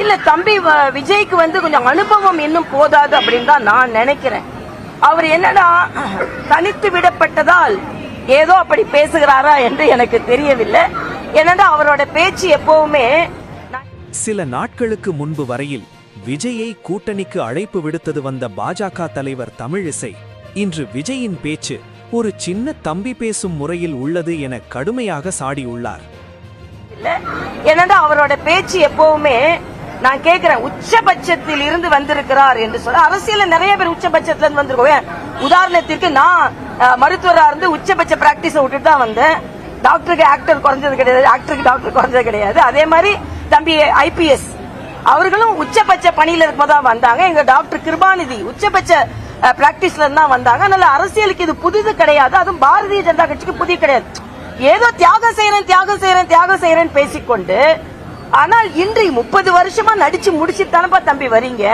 இல்ல தம்பி விஜய்க்கு வந்து கொஞ்சம் அனுபவம் இன்னும் போதாது அப்படின்னு தான் நான் நினைக்கிறேன். அவர் என்னன்னா தனித்து விடப்பட்டதால் ஏதோ அப்படி பேசுகிறாரா என்று எனக்கு தெரியவில்லை. என்னன்னா அவரோட பேச்சு எப்பவுமே சில நாட்களுக்கு முன்பு வரையில் விஜயை கூட்டணிக்கு அழைப்பு விடுத்தது வந்த பாஜக தலைவர் தமிழிசை இன்று விஜயின் பேச்சு ஒரு சின்ன தம்பி பேசும் முறையில் உள்ளது என கடுமையாக சாடியுள்ளார். இல்ல என்னடா அவரோட பேச்சு எப்பவுமே நான் கேட்கிறேன் உச்சபட்சத்தில் இருந்து வந்திருக்கிறார் என்று சொல்ல அரசியல நிறைய பேர் உச்சபட்சத்துல இருந்து வந்திருக்கோம். உதாரணத்திற்கு நான் மருத்துவரா இருந்து உச்சபட்ச பிராக்டிஸ் விட்டுட்டு தான் வந்தேன். டாக்டருக்கு ஆக்டர் குறைஞ்சது கிடையாது ஆக்டருக்கு டாக்டர் குறைஞ்சது கிடையாது. அதே மாதிரி தம்பி ஐபிஎஸ் அவர்களும் உச்சபட்ச பணியில இருக்கும்போது தான் வந்தாங்க. எங்க டாக்டர் கிருபாநிதி உச்சபட்ச பிராக்டிஸ்ல இருந்தா தான் வந்தாங்க. அதனால அரசியலுக்கு இது புதிது கிடையாது. அதுவும் பாரதிய ஜனதா கட்சிக்கு புதிய கிடையாது. ஏதோ தியாகம் செய்யறேன் தியாகம் செய்யறேன் தியாகம் செய்யறேன்னு பேசிக்கொண்டு ஆனால் இன்று முப்பது வருஷமா நடிச்சு முடிச்சுட்டு தானப்பா தம்பி வரீங்க?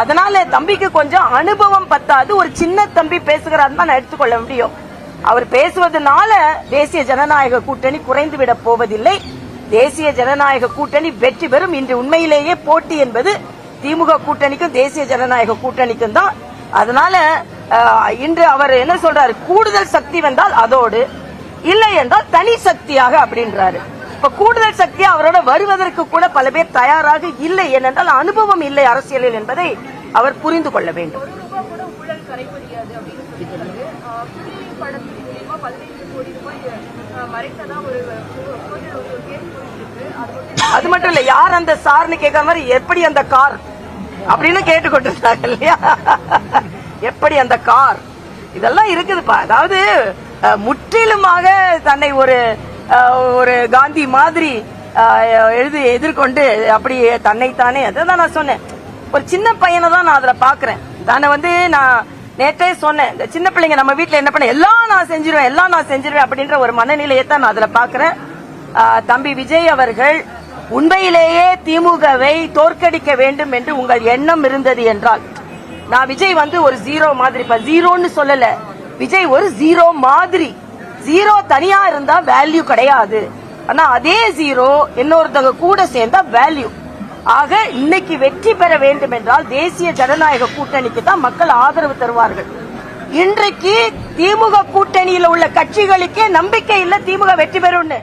அதனால தம்பிக்கு கொஞ்சம் அனுபவம் பத்தாது ஒரு சின்ன தம்பி பேசுகிறாருன்னு தான் நான் எடுத்துக்கொள்ள முடியும். அவர் பேசுவதனால தேசிய ஜனநாயக கூட்டணி குறைந்து விட போவதில்லை. தேசிய ஜனநாயக கூட்டணி வெற்றி பெறும். இன்று உண்மையிலேயே போட்டி என்பது திமுக கூட்டணிக்கும் தேசிய ஜனநாயக கூட்டணிக்கும் தான். அதனால இன்று அவர் என்ன சொல்றாரு? கூடுதல் சக்தி வந்தால் அதோடு இல்லை என்றால் தனி சக்தியாக அப்படின்றாரு. இப்ப கூடுதல் சக்தி அவரோட வருவதற்கு கூட பல பேர் தயாராக இல்லை. ஏனென்றால் அனுபவம் இல்லை அரசியலில் என்பதை அவர் புரிந்து கொள்ள வேண்டும். அது மட்டும் இல்ல யார் அந்த சார்னு மாதிரி எப்படி அந்த கார் அப்படின்னு கேட்டுக்கொண்டிருந்தாங்க இல்லையா? எப்படி அந்த கார்? இதெல்லாம் இருக்குதுப்பா. அதாவது முற்றிலுமாக தன்னை ஒரு ஒரு காந்தி மாதிரி எழுதி எதிர்கொண்டு அப்படி தன்னைத்தானே அதான் நான் சொன்னேன். ஒரு சின்ன பையனை தான் நான் அதுல பாக்குறேன். தானே வந்து நான் நேற்றே சொன்னேன் இந்த சின்ன பிள்ளைங்க நம்ம வீட்டில் என்ன பண்ண எல்லாம் நான் செஞ்சிருவேன் எல்லாம் நான் செஞ்சிருவேன் அப்படின்ற ஒரு மனநிலையை தான் நான் அதுல பாக்குறேன். தம்பி விஜய் அவர்கள் உண்மையிலேயே திமுகவை தோற்கடிக்க வேண்டும் என்று உங்கள் எண்ணம் இருந்தது என்றால். நான் விஜய் வந்து ஒரு ஜீரோ மாதிரி இப்ப ஜீரோன்னு சொல்லல. விஜய் ஒரு ஜீரோ மாதிரி. ஜீரோ தனியா இருந்தா வேல்யூ கிடையாது. ஆனா அதே ஜீரோ இன்னொருத்தவங்க கூட சேர்ந்தா வேல்யூ ஆக இன்னைக்கு வெற்றி பெற வேண்டும் என்றால் தேசிய ஜனநாயக கூட்டணிக்கு தான் மக்கள் ஆதரவு தருவார்கள். இன்றைக்கு திமுக கூட்டணியில் உள்ள கட்சிகளுக்கே நம்பிக்கை இல்ல திமுக வெற்றி பெறும்னு.